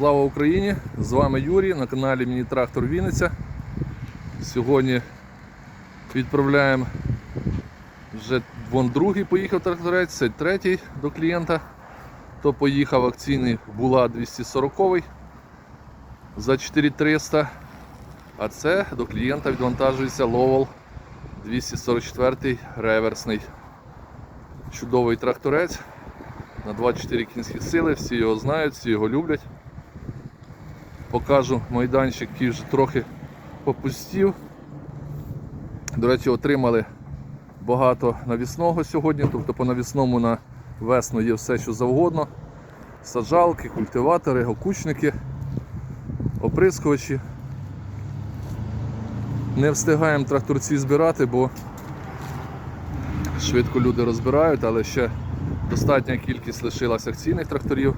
Слава Україні! З вами Юрій на каналі Міні Трактор Вінниця. Сьогодні відправляємо вже вон другий поїхав тракторець, це третій до клієнта. То поїхав акційний була 240 за 4300. А це до клієнта відвантажується Lowell 244 реверсний. Чудовий тракторець на 24 кінські сили, всі його знають, всі його люблять. Покажу майданчик, який вже трохи попустів. До речі, отримали багато навісного сьогодні, тобто по навісному на весну є все, що завгодно. Саджалки, культиватори, окучники, оприскувачі. Не встигаємо тракторці збирати, бо швидко люди розбирають, але ще достатня кількість лишилась акційних тракторів.